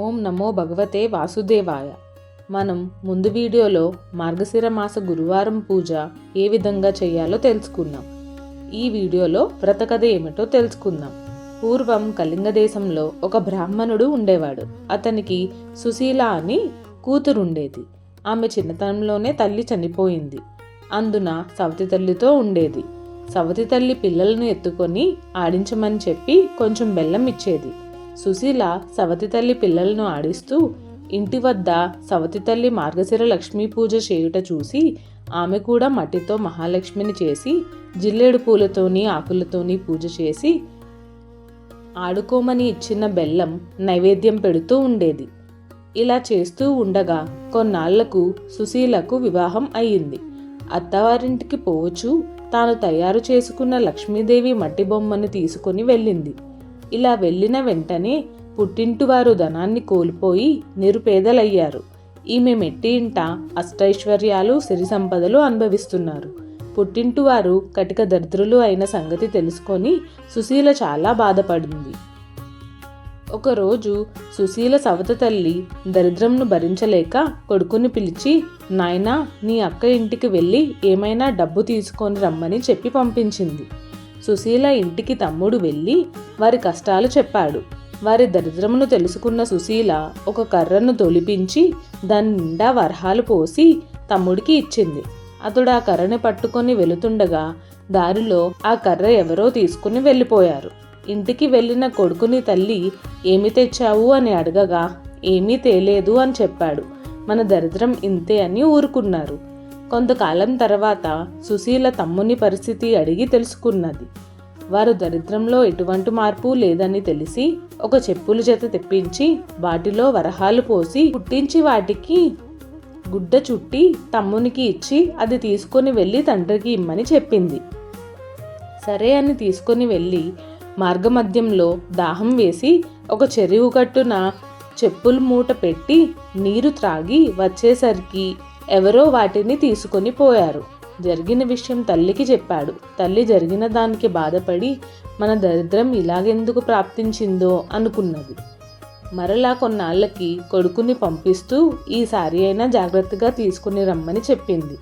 ఓం నమో భగవతే వాసుదేవాయ. మనం ముందు వీడియోలో మార్గశిర మాస గురువారం పూజ ఏ విధంగా చేయాలో తెలుసుకున్నాం ఈ వీడియోలో వ్రతకథ ఏమిటో తెలుసుకుందాం. పూర్వం కళింగ దేశంలో ఒక బ్రాహ్మణుడు ఉండేవాడు. అతనికి సుశీల అని కూతురుండేది. ఆమె చిన్నతనంలోనే తల్లి చనిపోయింది. అందున సవతి తల్లితో ఉండేది. సవతి తల్లి పిల్లలను ఎత్తుకొని ఆడించమని చెప్పి కొంచెం బెల్లం ఇచ్చేది. సుశీల సవతి తల్లి పిల్లలను ఆడిస్తూ ఇంటి వద్ద సవతి తల్లి మార్గశిర లక్ష్మీ పూజ చేయుట చూసి ఆమె కూడా మట్టితో మహాలక్ష్మిని చేసి జిల్లేడు పూలతోని ఆకులతోని పూజ చేసి ఆడుకోమని ఇచ్చిన బెల్లం నైవేద్యం పెడుతూ ఉండేది. ఇలా చేస్తూ ఉండగా కొన్నాళ్ళకు సుశీలకు వివాహం అయ్యింది. అత్తవారింటికి పోవచ్చు తాను తయారు చేసుకున్న లక్ష్మీదేవి మట్టి బొమ్మను తీసుకుని వెళ్ళింది. ఇలా వెళ్ళిన వెంటనే పుట్టింటివారు ధనాన్ని కోల్పోయి నిరుపేదలయ్యారు. ఈమె మెట్టి ఇంట అష్టైశ్వర్యాలు సిరి సంపదలు అనుభవిస్తున్నారు. పుట్టింటివారు కటిక దరిద్రులు అయిన సంగతి తెలుసుకొని సుశీల చాలా బాధపడింది. ఒకరోజు సుశీల సవత తల్లి దరిద్రంను భరించలేక కొడుకుని పిలిచి నాయనా నీ అక్క ఇంటికి వెళ్ళి ఏమైనా డబ్బు తీసుకొని రమ్మని చెప్పి పంపించింది. సుశీల ఇంటికి తమ్ముడు వెళ్ళి వారి కష్టాలు చెప్పాడు. వారి దరిద్రమును తెలుసుకున్న సుశీల ఒక కర్రను తొలిపించి దాని నిండా వరహాలు పోసి తమ్ముడికి ఇచ్చింది. అతడు ఆ కర్రని పట్టుకొని వెళుతుండగా దారిలో ఆ కర్ర ఎవరో తీసుకుని వెళ్ళిపోయారు. ఇంటికి వెళ్ళిన కొడుకుని తల్లి ఏమి తెచ్చావు? అని అడగగా ఏమీ తేలేదు అని చెప్పాడు. మన దరిద్రం ఇంతే అని ఊరుకున్నారు. కొంతకాలం తర్వాత సుశీల తమ్ముని పరిస్థితి అడిగి తెలుసుకున్నది. వారు దరిద్రంలో ఎటువంటి మార్పు లేదని తెలిసి ఒక చెప్పుల జత తెప్పించి వాటిలో వరహాలు పోసి పుట్టించి వాటికి గుడ్డ చుట్టి తమ్మునికి ఇచ్చి అది తీసుకొని వెళ్ళి తండ్రికి ఇమ్మని చెప్పింది. సరే అని తీసుకొని వెళ్ళి మార్గమధ్యంలో దాహం వేసి ఒక చెరువు కట్టున చెప్పుల మూట పెట్టి నీరు త్రాగి వచ్చేసరికి ఎవరో వాటిని తీసుకొని పోయారు. జరిగిన విషయం తల్లికి చెప్పాడు. తల్లి జరిగిన దానికి బాధపడి మన దరిద్రం ఇలాగెందుకు ప్రాప్తించిందో అనుకున్నది. మరలా కొన్నాళ్ళకి కొడుకుని పంపిస్తూ ఈసారి అయినా జాగ్రత్తగా తీసుకుని రమ్మని చెప్పింది.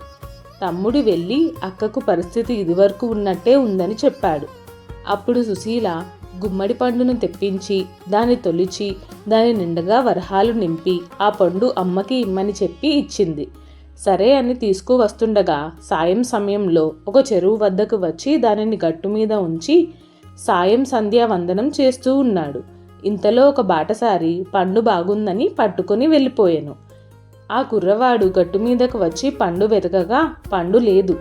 తమ్ముడు వెళ్ళి అక్కకు పరిస్థితి ఇదివరకు ఉన్నట్టే ఉందని చెప్పాడు. అప్పుడు సుశీల గుమ్మడి పండును తెప్పించి దాన్ని తొలిచి దాని నిండగా వరహాలు నింపి ఆ పండు అమ్మకి ఇమ్మని చెప్పి ఇచ్చింది. సరే అని తీసుకువస్తుండగా సాయం సమయంలో ఒక చెరువు వద్దకు వచ్చి దానిని గట్టు మీద ఉంచి సాయం సంధ్యా వందనం చేస్తూ ఉన్నాడు. ఇంతలో ఒక బాటసారి పండు బాగుందని పట్టుకొని వెళ్ళిపోయాను. ఆ కుర్రవాడు గట్టు మీదకు వచ్చి పండు వెతకగా పండు లేదు.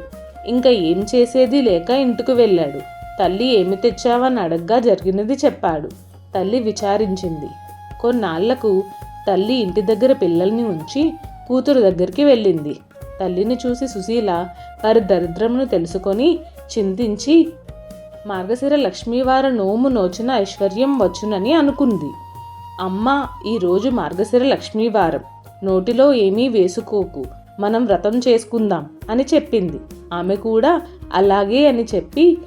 ఇంకా ఏం చేసేది లేక ఇంటికి వెళ్ళాడు. తల్లి ఏమి తెచ్చావని అడగ్గా జరిగినది చెప్పాడు. తల్లి విచారించింది. కొన్నాళ్ళకు తల్లి ఇంటి దగ్గర పిల్లల్ని ఉంచి కూతురు దగ్గరికి వెళ్ళింది. తల్లిని చూసి సుశీల వారి దరిద్రమును తెలుసుకొని చింతించి మార్గశిర లక్ష్మీవార నోము నోచిన ఐశ్వర్యం వచ్చునని అనుకుంది. అమ్మ ఈరోజు మార్గశిర లక్ష్మీవారం నోటిలో ఏమీ వేసుకోకు. మనం వ్రతం చేసుకుందాం అని చెప్పింది. ఆమె కూడా అలాగే అని చెప్పి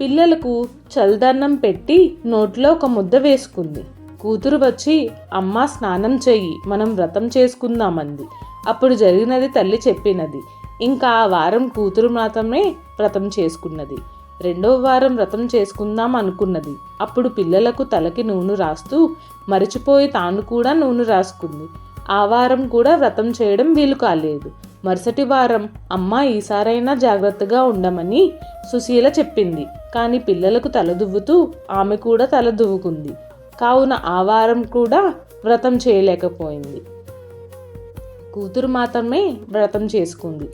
పిల్లలకు చల్దన్నం పెట్టి నోట్లో ఒక ముద్ద వేసుకుంది. కూతురు వచ్చి అమ్మ స్నానం చెయ్యి మనం వ్రతం చేసుకుందామంది. అప్పుడు జరిగినది తల్లి చెప్పినది. ఇంకా ఆ వారం కూతురు మాత్రమే వ్రతం చేసుకున్నది. రెండవ వారం వ్రతం చేసుకుందాం అనుకున్నది. అప్పుడు పిల్లలకు తలకి నూనె రాస్తూ మరిచిపోయి తాను కూడా నూనె రాసుకుంది. ఆ వారం కూడా వ్రతం చేయడం వీలు కాలేదు. మరుసటి వారం అమ్మ ఈసారైనా జాగ్రత్తగా ఉండమని సుశీల చెప్పింది. కానీ పిల్లలకు తలదువ్వుతూ ఆమె కూడా తలదువ్వుకుంది కావున ఆ వారం కూడా వ్రతం చేయలేకపోయింది. కూతురు మాత్రమే వ్రతం చేసుకుంది.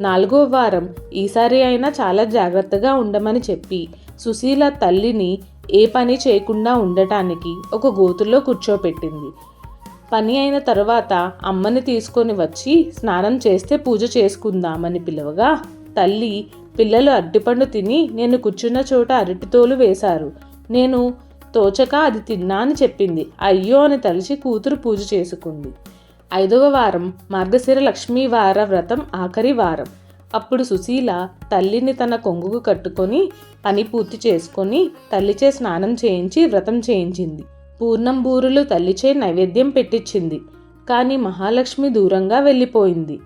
నాలుగో వారం ఈసారి అయినా చాలా జాగ్రత్తగా ఉండమని చెప్పి సుశీల తల్లిని ఏ పని చేయకుండా ఉండటానికి ఒక గోతుల్లో కూర్చోపెట్టింది. పని అయిన తర్వాత అమ్మని తీసుకొని వచ్చి స్నానం చేస్తే పూజ చేసుకుందామని పిలవగా తల్లి పిల్లలు అరటిపండు తిని నేను కూర్చున్న చోట అరటితోలు వేశారు. నేను తోచక అది తిన్నా అని చెప్పింది. అయ్యో అని తలిచి కూతురు పూజ చేసుకుంది. ఐదవ వారం మార్గశిర లక్ష్మీవార వ్రతం ఆఖరి వారం. అప్పుడు సుశీల తల్లిని తన కొంగుకు కట్టుకొని పని పూర్తి చేసుకొని తల్లిచే స్నానం చేయించి వ్రతం చేయించింది. పూర్ణం బూరులు తల్లిచే నైవేద్యం పెట్టించింది కానీ మహాలక్ష్మి దూరంగా వెళ్ళిపోయింది.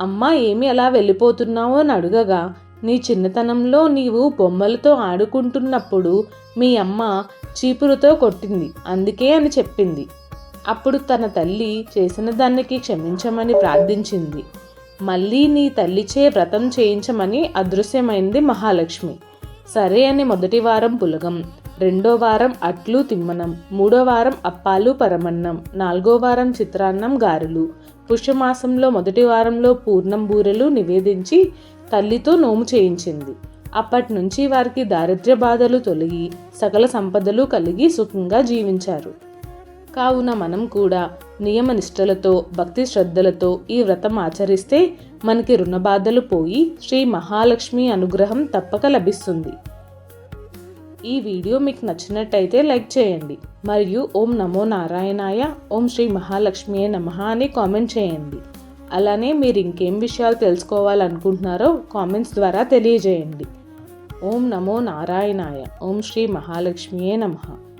అమ్మ ఏమి అలా వెళ్ళిపోతున్నావు? అని అడుగగా నీ చిన్నతనంలో నీవు బొమ్మలతో ఆడుకుంటున్నప్పుడు మీ అమ్మ చీపురుతో కొట్టింది. అందుకే అని చెప్పింది. అప్పుడు తన తల్లి చేసిన దానికి క్షమించమని ప్రార్థించింది. మళ్ళీ నీ తల్లిచే వ్రతం చేయించమని అదృశ్యమైంది మహాలక్ష్మి. సరే అని మొదటి వారం పులగం రెండో వారం అట్లు తిమ్మనం మూడో వారం అప్పాలు పరమన్నం నాలుగో వారం చిత్రాన్నం గారెలు. పుష్యమాసంలో మొదటి వారంలో పూర్ణం బూరెలు నివేదించి తల్లితో నోము చేయించింది. అప్పటి నుంచి వారికి దారిద్ర్య బాధలు తొలగి సకల సంపదలు కలిగి సుఖంగా జీవించారు. కావున మనం కూడా నియమ నిష్టలతో భక్తి శ్రద్ధలతో ఈ వ్రతం ఆచరిస్తే మనకి రుణ బాధలు పోయి శ్రీ మహాలక్ష్మి అనుగ్రహం తప్పక లభిస్తుంది. ఈ వీడియో మీకు నచ్చినట్టయితే లైక్ చేయండి. మరియు ఓం నమో నారాయణాయ ఓం శ్రీ మహాలక్ష్మియే నమ అని కామెంట్ చేయండి. అలానే మీరు ఇంకేం విషయాలు తెలుసుకోవాలనుకుంటున్నారో కామెంట్స్ ద్వారా తెలియజేయండి. ఓం నమో నారాయణాయ. ఓం శ్రీ మహాలక్ష్మియే నమః.